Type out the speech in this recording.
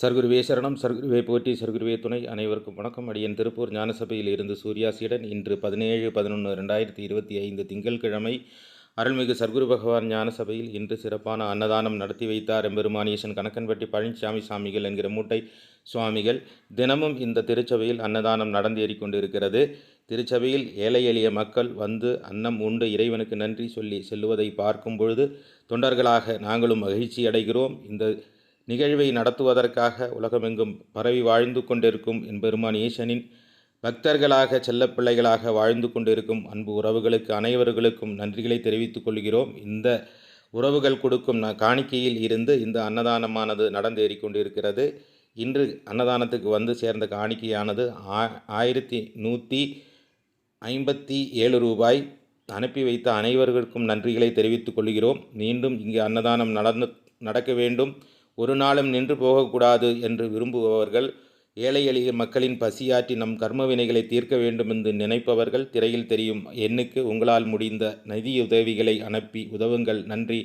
சர்க்குருவே சரணம் சர்க்குருவே போட்டி சர்க்குருவே துணை. அனைவருக்கும் வணக்கம். அடியன் திருப்பூர் ஞானசபையில் இருந்து சூர்யாசியுடன் இன்று பதினேழு பதினொன்று ரெண்டாயிரத்தி இருபத்தி ஐந்து திங்கட்கிழமை அருள்மிகு சர்க்குரு பகவான் ஞானசபையில் இன்று சிறப்பான அன்னதானம் நடத்தி வைத்தார் எம்பெருமானியேசன் கணக்கன்பட்டி பழனிசாமி சாமிகள் என்கிற மூட்டை சுவாமிகள். தினமும் இந்த திருச்சபையில் அன்னதானம் நடந்தேறி கொண்டிருக்கிறது. திருச்சபையில் ஏழை எளிய மக்கள் வந்து அன்னம் உண்டு இறைவனுக்கு நன்றி சொல்லி செல்லுவதை பார்க்கும் பொழுது தொண்டர்களாக நாங்களும் மகிழ்ச்சி அடைகிறோம் இந்த நிகழ்வை நடத்துவதற்காக உலகமெங்கும் பரவி வாழ்ந்து கொண்டிருக்கும் என்பெருமான் ஈசனின் பக்தர்களாக செல்லப்பிள்ளைகளாக வாழ்ந்து கொண்டிருக்கும் அன்பு உறவுகளுக்கு அனைவர்களுக்கும் நன்றிகளை தெரிவித்துக் கொள்கிறோம். இந்த உறவுகள் கொடுக்கும் ந- காணிக்கையில் இருந்து இந்த அன்னதானமானது நடந்தேறி கொண்டிருக்கிறது. இன்று அன்னதானத்துக்கு வந்து சேர்ந்த காணிக்கையானது ஆ- ஆயிரத்தி நூற்றி ஐம்பத்தி ஏழு ரூபாய். அனுப்பி வைத்த அனைவர்களுக்கும் நன்றிகளை தெரிவித்துக் கொள்கிறோம். மீண்டும் இங்கு அன்னதானம் நடந்து நடக்க வேண்டும். ஒரு நாளும் நின்று போகக்கூடாது என்று விரும்புபவர்கள் ஏழை எளிய மக்களின் பசியாற்றி நம் கர்மவினைகளை தீர்க்க வேண்டும் என்று நினைப்பவர்கள் திரையில் தெரியும் எண்ணுக்கு உங்களால் முடிந்த நிதியுதவிகளை அனுப்பி உதவுங்கள். நன்றி.